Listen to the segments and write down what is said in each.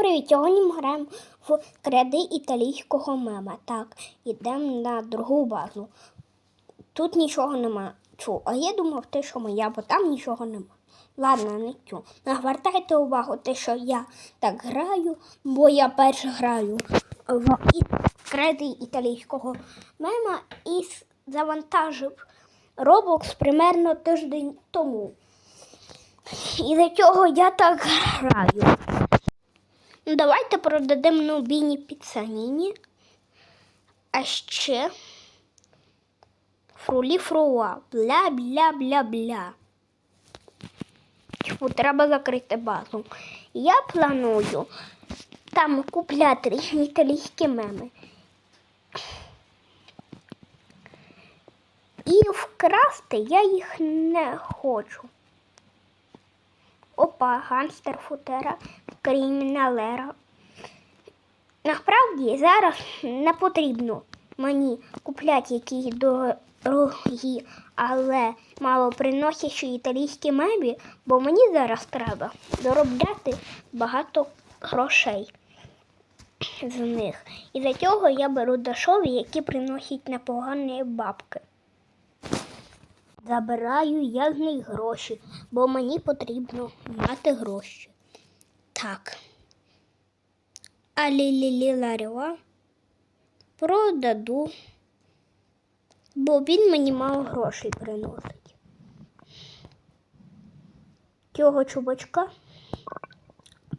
привіт! Сьогодні ми граємо в кради італійського мема. Так, ідемо на другу базу. Тут нічого нема. Чу, а я думав, те, що моя, бо там нічого нема. Ладно, не цю. Не увагу, те, що я так граю, бо я перше граю в і... кради італійського мема і завантажив Roblox примерно тиждень тому. І за цього я так граю. Ну, давайте продадемо Нубіні Піцаніні. А ще фрулі фруа. Бля-бля-бля-бля. Треба закрити базу. Я планую там купляти різні італійські меми. І вкрасти я їх не хочу. Опа, ганстер футера, криміналера. Насправді зараз не потрібно мені купляти якісь дорогі, але мало приносячі італійські мебі, бо мені зараз треба доробляти багато грошей з них. І за цього я беру дешеві, які приносять непогані бабки. Забираю я з них гроші, бо мені потрібно мати гроші. Так. А ліліліларіва продаду, бо він мені мало грошей приносить. Цього чубачка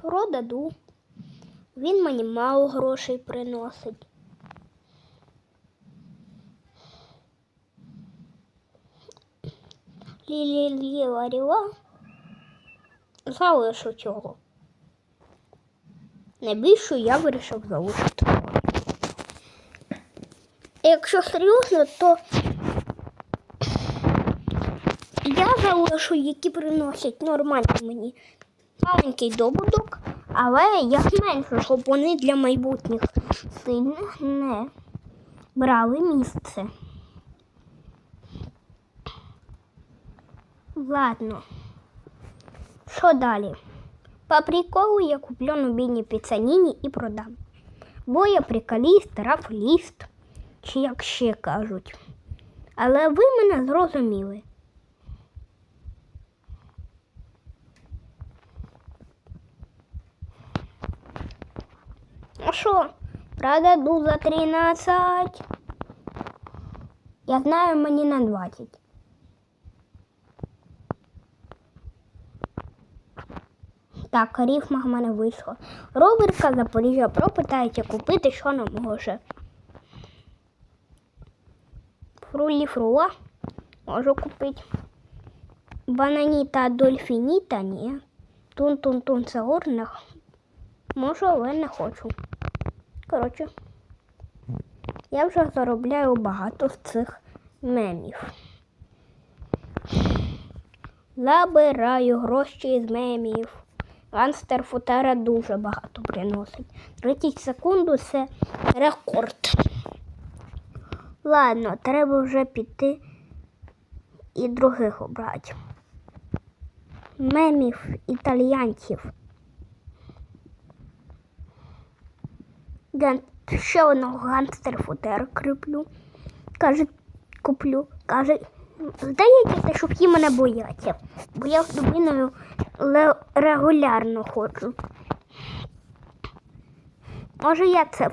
продаду. Він мені мало грошей приносить. Ліліліларіва залишу цього. Найбільшу я вирішив залишити. Якщо серйозно, то я залишу, які приносять нормально мені маленький добуток, але я зменшу, щоб вони для майбутніх сильних не брали місце. Ладно. Що далі? По приколу я куплю Нубіні Піцаніні і продам. Бо я приколіст, рафліст, чи як ще кажуть. Але ви мене зрозуміли. А що? Продаду за 13. Я знаю, мені на 20. Так, рифма в мене вийшла. Роберка Запоріжжя Про питається купити, що нам може. Фрулі фруа можу купити. Бананіта дольфініта ні. Тун-тун-тун саур не можу, але не хочу. Коротше, я вже заробляю багато з цих мемів. Забираю гроші з мемів. Ганстер футера дуже багато приносить. 30 секунд це рекорд. Ладно, треба вже піти і других обрати. Мемів італіянців. Ще одного ганстер футера куплю. Каже, куплю. Каже, здається, що всі мене бояться. Бо я з ле- регулярно ходжу. Може, я це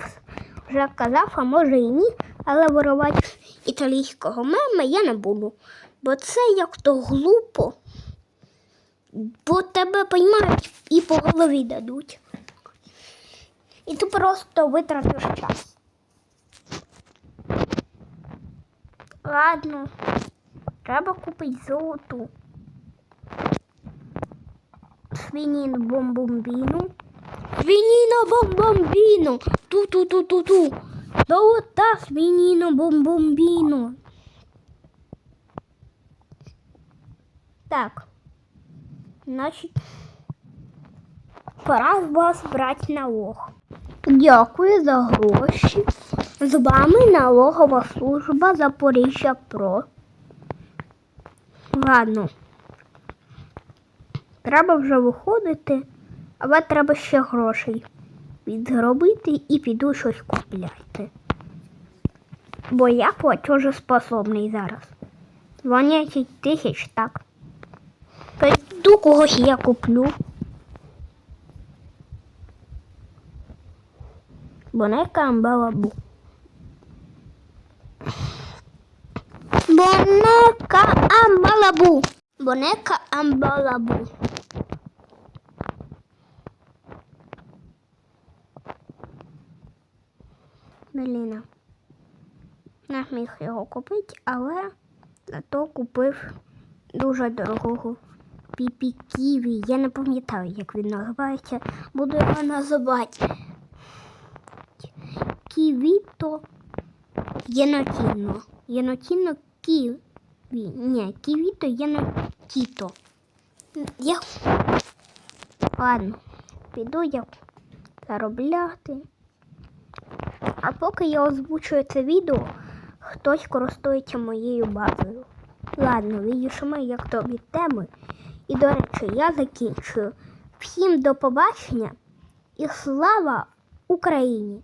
вже казав, а може і ні, але вирувати італійського мема я не буду. Бо це як то глупо. Бо тебе поймають і по голові дадуть. І ти просто витратиш час. Ладно, треба купити золоту. Свініну бомбомбіну. Свініно бомбомбіну. Ту-ту-ту-ту-ту. Золота свініно бомбомбіну. Так. Значить, пора вас брати налог. Дякую за гроші. З вами налогова служба Запоріжжя Про. Ладно. Треба вже виходити, Але треба ще грошей відробити і піду щось купляти. Бо я платежеспособний зараз. 12 тисяч, так. Піду когось я куплю. Бонека амбалабу. Бонека амбалабу. Бонека амбалабу. Блін. Не міг його купити, але зато купив дуже дорогого піпі ківі. Я не пам'ятаю, як він називається. Буду його називати. Ківіто Єнотіно. Єнотіно ківі. Ні, ківіто єнотіто. Я... Ладно, піду я заробляти. А поки я озвучую це відео, хтось користується моєю базою. Ладно, відійшли як то від теми. І, до речі, я закінчую. Всім до побачення і слава Україні!